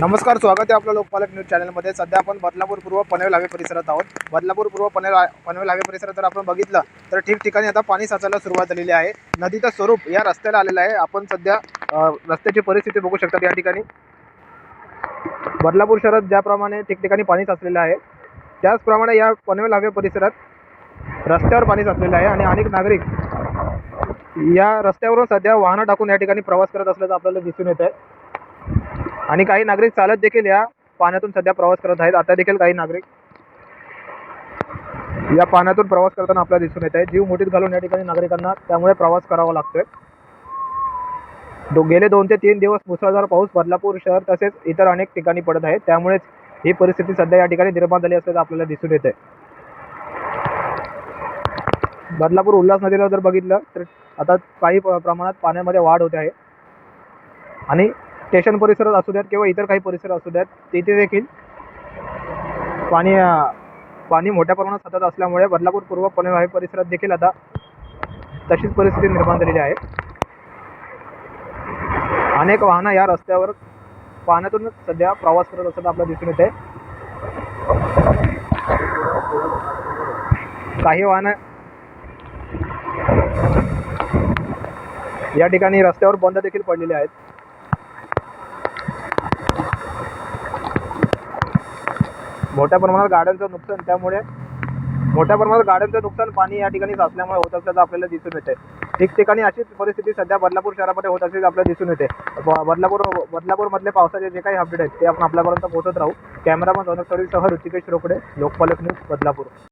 नमस्कार स्वागत आहे आपलं लोकपालक न्यूज चॅनलमध्ये. सध्या आपण बदलापूर पूर्व पनवेल हावे परिसरात आहोत. बदलापूर पूर्व पनवेल पनवेल हायवे परिसरात जर आपण बघितलं तर ठिकठिकाणी आता पाणी साचायला सुरुवात झालेली आहे. नदीचं स्वरूप या रस्त्याला आलेलं आहे. आपण सध्या रस्त्याची परिस्थिती बघू शकतात या ठिकाणी. बदलापूर शहरात ज्याप्रमाणे ठिकठिकाणी पाणी साचलेलं आहे त्याचप्रमाणे या पनवेल हवे परिसरात रस्त्यावर पाणी साचलेलं आहे आणि अनेक नागरिक या रस्त्यावरून सध्या वाहनं टाकून या ठिकाणी प्रवास करत असल्याचं आपल्याला दिसून येत आहे आणि काही नागरिक चालत देखील या पाण्यातून सध्या प्रवास करत आहेत. आता देखील काही नागरिक या पाण्यातून प्रवास करताना आपल्याला दिसून येत आहे जीव मुठीत घालून या ठिकाणी नागरिकांना त्यामुळे प्रवास करावा लागतोय. दो गेले दोन ते तीन दिवस मुसळधार पाऊस बदलापूर शहर तसेच इतर अनेक ठिकाणी पडत आहे त्यामुळेच ही परिस्थिती सध्या या ठिकाणी निर्माण झाली असल्याचं आपल्याला दिसून येत आहे बदलापूर उल्हास नदीला जर बघितलं तर आता काही प्रमाणात पाण्यामध्ये वाढ होते आहे. आणि स्टेशन परिसरात असू द्यात किंवा इतर काही परिसर असू द्यात तिथे देखील पाणी पाणी मोठ्या प्रमाणात सतत असल्यामुळे बदलापूर पूर्व पनवेल हायवे परिसरात देखील आता तशीच परिस्थिती निर्माण झालेली आहे. अनेक वाहनं या रस्त्यावर पाण्यातून सध्या प्रवास करत असताना आपल्याला दिसून येते काही वाहनं या ठिकाणी रस्त्यावर बंद देखील पडलेले आहेत. मोठ्या प्रमाणात गाड्यांचं नुकसान त्यामुळे मोठ्या प्रमाणात गाड्यांचं नुकसान पाणी या ठिकाणी साचल्यामुळे होत असल्याचं आपल्याला दिसून येते. ठिकठिकाणी अशीच परिस्थिती सध्या बदलापूर शहरामध्ये होत असल्याचं आपल्याला दिसून येते. बदलापूर बदलापूरमधले पावसाचे जे काही अपडेट आहेत ते आपण आपल्यापर्यंत पोहोचत राहू. कॅमेरामन रौनक सर्वीससह ऋतिकेश रोकडे लोकपालक न्यूज बदलापूर.